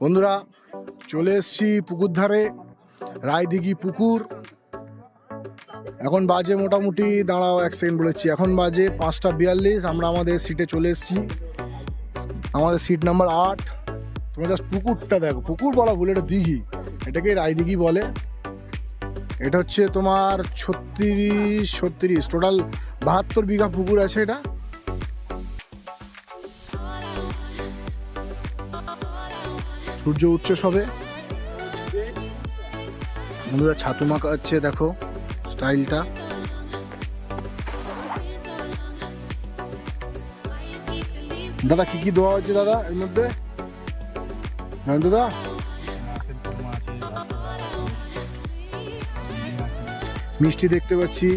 বন্ধুরা, চলে এসছি পুকুর ধারে, রায়দিঘি পুকুর। এখন বাজে মোটামুটি, দাঁড়াও এক সেকেন্ড বলেছি, এখন বাজে পাঁচটা বিয়াল্লিশ, আমরা আমাদের সিটে চলে এসেছি। আমাদের সিট নাম্বার আট। তোমরা জাস্ট পুকুরটা দেখো, পুকুর বলা ভুল, এটা দিঘি এটাকে রায়দিঘি বলে। এটা হচ্ছে তোমার ছত্রিশ ছত্রিশ টোটাল বাহাত্তর বিঘা পুকুর আছে এটা। সূর্য উঠছে সবে। বন্ধুরা ছাতু মাখা হচ্ছে, দেখো, স্টাইলটা। দাদা, কি কি দেওয়া হচ্ছে দাদা এর মধ্যে? দাদা? মিষ্টি দেখতে পাচ্ছি।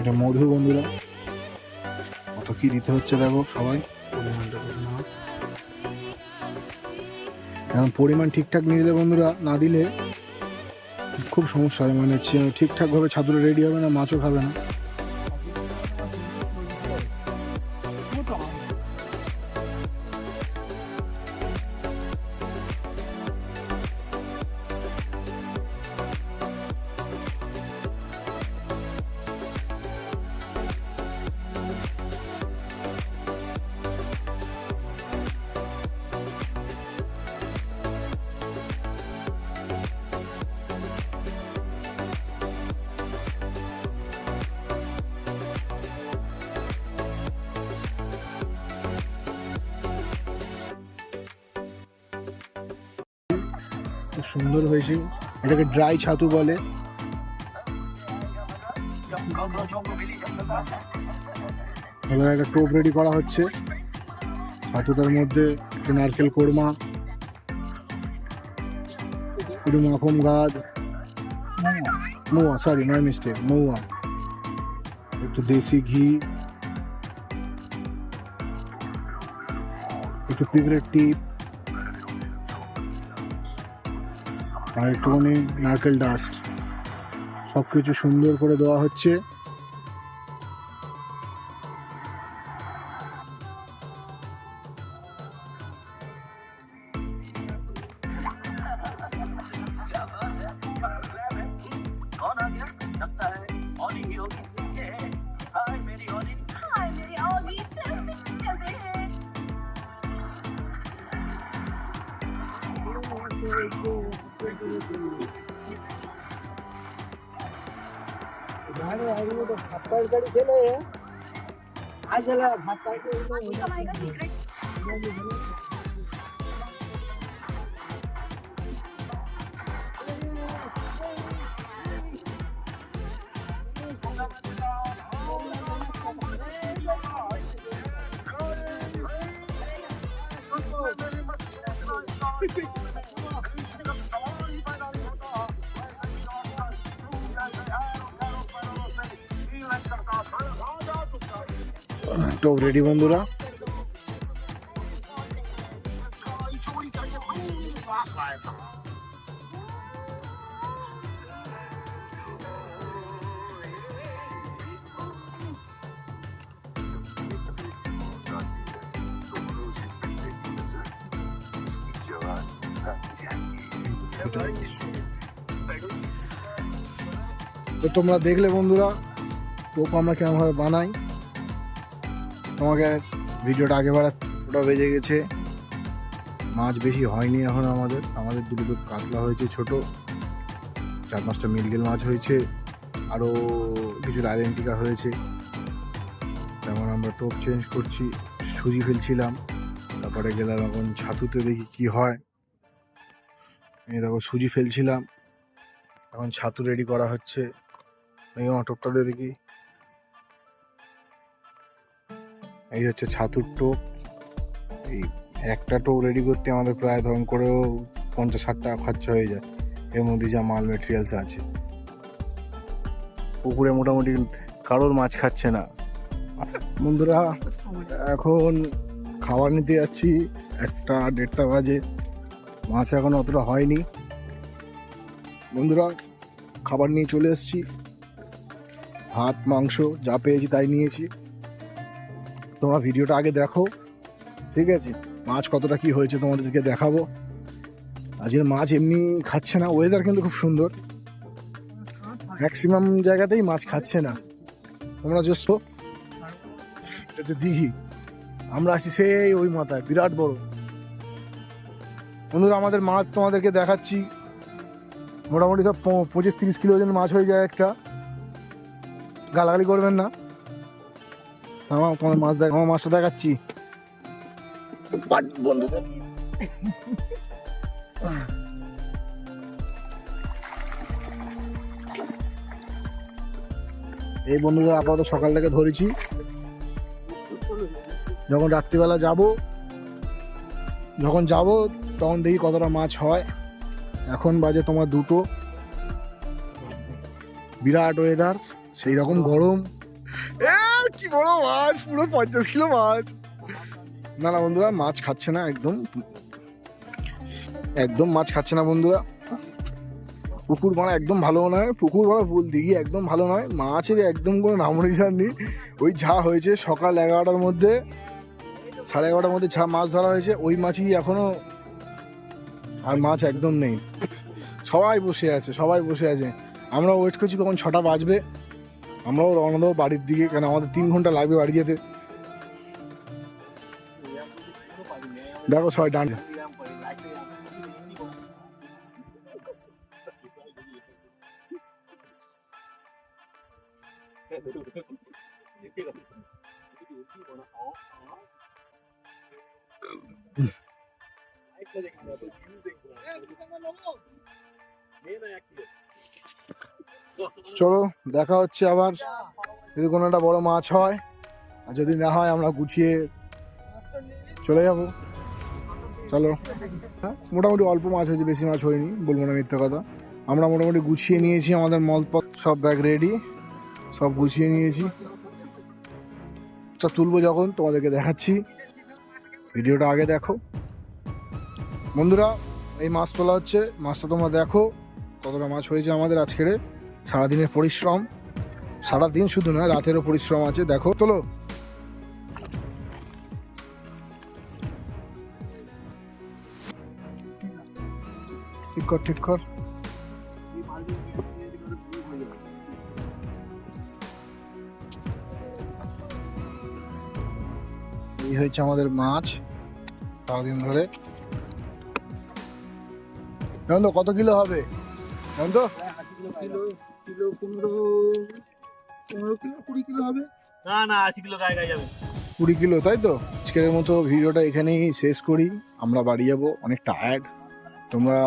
এটা মধু বন্ধুরা। কত কি দিতে হচ্ছে দেখো সবাই। এখন পরিমাণ ঠিকঠাক নিয়ে দিলে বন্ধুরা, না দিলে খুব সমস্যা হয়। মানে ঠিকঠাকভাবে ছাত্র রেডি হবে না, মাছও খাবে না। খুব সুন্দর হয়েছে। এটাকে ড্রাই ছাতু বলে। এবার একটা টোপ রেডি করা হচ্ছে। ছাতুটার মধ্যে একটু নারকেল কোরমা, একটু মাখন গাছ। মৌয়া সরি নয় মিস্টেক মৌয়া। একটু দেশি ঘি। একটু পিঁপড়ের টিপ আর একটুখানি নারকেল ডাস্ট সব কিছু সুন্দর করে দেওয়া হচ্ছে। Very cool. भागे आगे तो थप्पड़ कड़ी खेले है आज चला भाग का कमाएगा secret Thank you. Stove ready বন্ধুরা? তো তোমরা দেখলে বন্ধুরা টোপ আমরা কেমনভাবে বানাই। তোমাকে ভিডিওটা আগে বাড়া ওটা বেজে গেছে। মাছ বেশি হয়নি এখন আমাদের। আমাদের দুটো দুটো কাতলা হয়েছে ছোট। চার পাঁচটা মিরগেল মাছ হয়েছে। আরও কিছু আইডেন্টিকা হয়েছে। যেমন আমরা টোপ চেঞ্জ করছি, সুজি ফেলছিলাম। তারপরে গেলাম এখন ছাতুতে দেখি কি হয়। এই দেখো, সুজি ফেলছিলাম। এখন ছাতু রেডি করা হচ্ছে। এই আমার টোপটা দিয়ে দেখি। এই হচ্ছে ছাতুর টোপ। এই একটা টোপ রেডি করতে আমাদের প্রায় ধরুন করেও পঞ্চাশ ষাট টাকা খরচা হয়ে যায়। এর মধ্যে যা মাল মেটেরিয়ালস আছে। পুকুরে মোটামুটি কারোর মাছ খাচ্ছে না। বন্ধুরা, এখন খাবার নিতে যাচ্ছি। একটা দেড়টা বাজে। মাছ এখন অতটা হয়নি। বন্ধুরা, খাবার নিয়ে চলে এসেছি। ভাত, মাংস যা পেয়েছি তাই নিয়েছি। তোমরা ভিডিওটা আগে দেখো, ঠিক আছে? মাছ কতটা কি হয়েছে তোমাদেরকে দেখাবো। আজকের মাছ এমনি খাচ্ছে না ওয়েদার কিন্তু খুব সুন্দর। ম্যাক্সিমাম জায়গাতেই মাছ খাচ্ছে না। তোমরা জাস্ট এটা হচ্ছে দিঘি। আমরা আছি সেই ওই মাথায়, বিরাট বড়। বন্ধুরা, আমাদের মাছ তোমাদেরকে দেখাচ্ছি। মোটামুটি সব পঁচিশ তিরিশ কিলো ওজন মাছ হয়ে যায় একটা। গালাগালি করবেন না। আমার তোমার মাছ দেখ আমার মাছটা দেখাচ্ছি। বন্ধুদের এই বন্ধুদের আপাতত সকাল থেকে ধরেছি। যখন রাত্রিবেলা যাব, যখন যাব, তখন দেখি কতটা মাছ হয়। এখন বাজে তোমার দুটো। বিরাট ওয়েদার সেই রকম গরম। কি বড় মাছ? পুরো পঞ্চাশ কিলো মাছ। না না, বন্ধুরা, মাছ খাচ্ছে না একদম। একদম মাছ খাচ্ছে না বন্ধুরা। পুকুর ভাড়া একদম ভালো নয়। পুকুর ভাড়া ভুল, দিঘি একদম ভালো নয়। মাছের একদম কোনো নাম নিশান নেই। ওই ঝা হয়েছে সকাল এগারোটার মধ্যে। সাড়ে এগারোটার মধ্যে যা মাছ ধরা হয়েছে। ওই মাছই এখনও আর মাছ একদম নেই। সবাই বসে আছে, সবাই বসে আছে। আমরা ওয়েট করছি কখন ছটা বাজবে। আমরাও রওনা দেবো বাড়ির দিকে, কেন আমাদের তিন ঘণ্টা লাগবে বাড়ি যেতে। দেখো সবাই ডান। চলো দেখা হচ্ছে আবার। যদি কোনো একটা বড় মাছ হয় আর যদি না হয় আমরা গুছিয়ে চলে যাব। চলো। হ্যাঁ, মোটামুটি অল্প মাছ হয়েছে বেশি মাছ হয়নি বলব না মিথ্যা কথা। আমরা মোটামুটি গুছিয়ে নিয়েছি আমাদের মলপথ সব ব্যাগ রেডি সব গুছিয়ে নিয়েছি। আচ্ছা তুলবো যখন তোমাদেরকে দেখাচ্ছি। ভিডিওটা আগে দেখো। বন্ধুরা এই মাছ তোলা হচ্ছে। মাছটা তোমরা দেখো কতটা মাছ হয়েছে আমাদের আজকের। সারাদিনের পরিশ্রম। সারাদিন শুধু নয়, রাতেরও পরিশ্রম আছে। দেখো, তোলো। ঠিক কর ঠিক কর। এই হয়েছে আমাদের মাছ, সারাদিন ধরে। জানো কত কিলো হবে? জানো তো কিলো পনেরো পনেরো কিলো কুড়ি কিলো হবে। না না আশি কিলো গায়ে গায়ে যাবে। কুড়ি কিলো তাই তো? আজকের মতো ভিডিওটা এখানেই শেষ করি। আমরা বাড়ি যাব অনেক টায়ার্ড তোমরা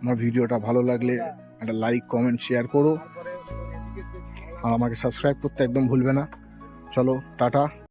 আমার ভিডিওটা ভালো লাগলে একটা লাইক কমেন্ট শেয়ার করো। আর আমাকে সাবস্ক্রাইব করতে একদম ভুলবে না। চলো টাটা।